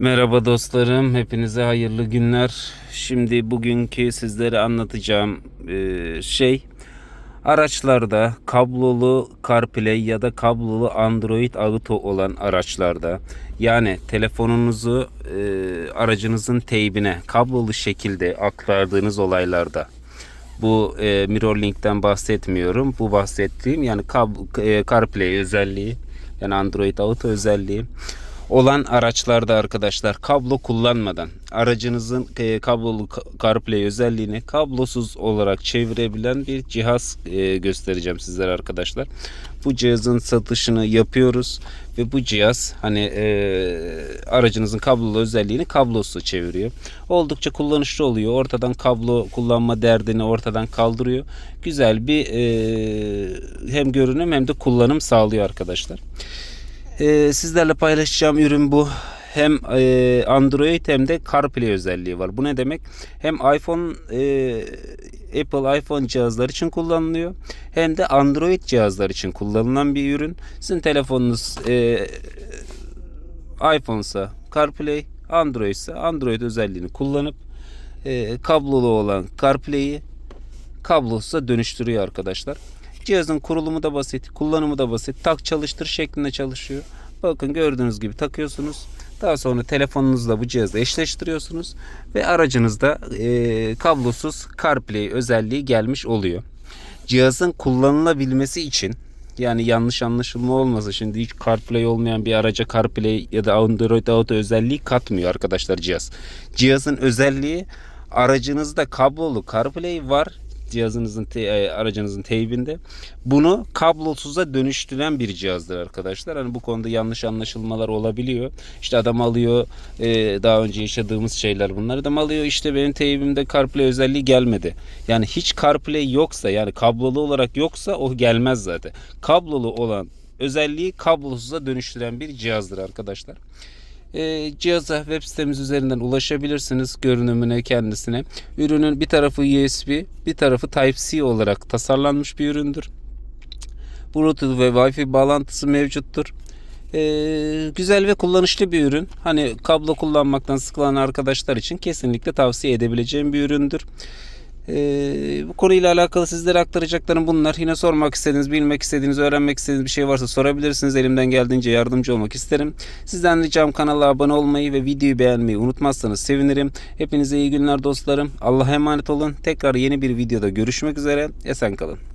Merhaba dostlarım, hepinize hayırlı günler. Şimdi bugünkü sizlere anlatacağım e, şey araçlarda kablolu CarPlay ya da kablolu Android Auto olan araçlarda yani telefonunuzu e, aracınızın teybine kablolu şekilde aktardığınız olaylarda bu e, Mirrorlink'ten bahsetmiyorum. Bu bahsettiğim yani kab- e, CarPlay özelliği yani Android Auto özelliği olan araçlarda arkadaşlar kablo kullanmadan aracınızın e, kablolu ka- CarPlay özelliğini kablosuz olarak çevirebilen bir cihaz e, göstereceğim sizlere arkadaşlar. Bu cihazın satışını yapıyoruz ve bu cihaz hani e, aracınızın kablolu özelliğini kablosuz çeviriyor. Oldukça kullanışlı oluyor. Ortadan kablo kullanma derdini ortadan kaldırıyor. Güzel bir e, hem görünüm hem de kullanım sağlıyor arkadaşlar. Ee, sizlerle paylaşacağım ürün bu. Hem e, Android hem de CarPlay özelliği var. Bu ne demek? Hem iPhone e, Apple iPhone cihazlar için kullanılıyor. Hem de Android cihazlar için kullanılan bir ürün. Sizin telefonunuz e, iPhone ise CarPlay, Android ise Android özelliğini kullanıp e, kablolu olan CarPlay'i kablosuz'a dönüştürüyor arkadaşlar. Cihazın kurulumu da basit, kullanımı da basit. Tak çalıştır şeklinde çalışıyor. Bakın gördüğünüz gibi takıyorsunuz. Daha sonra telefonunuzla bu cihazı eşleştiriyorsunuz ve aracınızda e, kablosuz CarPlay özelliği gelmiş oluyor. Cihazın kullanılabilmesi için yani yanlış anlaşılma olmasa şimdi hiç CarPlay olmayan bir araca CarPlay ya da Android Auto özelliği katmıyor arkadaşlar cihaz. Cihazın özelliği aracınızda kablolu CarPlay var cihazınızın te- e, aracınızın teybinde. Bunu kablosuza dönüştüren bir cihazdır arkadaşlar. Hani bu konuda yanlış anlaşılmalar olabiliyor. İşte adam alıyor e, daha önce yaşadığımız şeyler bunlar. Adam alıyor işte benim teybimde CarPlay özelliği gelmedi. Yani hiç CarPlay yoksa yani kablolu olarak yoksa o gelmez zaten. Kablolu olan özelliği kablosuza dönüştüren bir cihazdır arkadaşlar. E, cihaza web sitemiz üzerinden ulaşabilirsiniz görünümüne kendisine. Ürünün bir tarafı USB bir tarafı Type-C olarak tasarlanmış bir üründür. Bluetooth ve Wi-Fi bağlantısı mevcuttur. E, güzel ve kullanışlı bir ürün. Hani kablo kullanmaktan sıkılan arkadaşlar için kesinlikle tavsiye edebileceğim bir üründür. Ee, bu konuyla alakalı sizlere aktaracaklarım bunlar. Yine sormak istediğiniz, bilmek istediğiniz, öğrenmek istediğiniz bir şey varsa sorabilirsiniz. Elimden geldiğince yardımcı olmak isterim. Sizden ricam kanala abone olmayı ve videoyu beğenmeyi unutmazsanız sevinirim. Hepinize iyi günler dostlarım. Allah'a emanet olun. Tekrar yeni bir videoda görüşmek üzere. Esen kalın.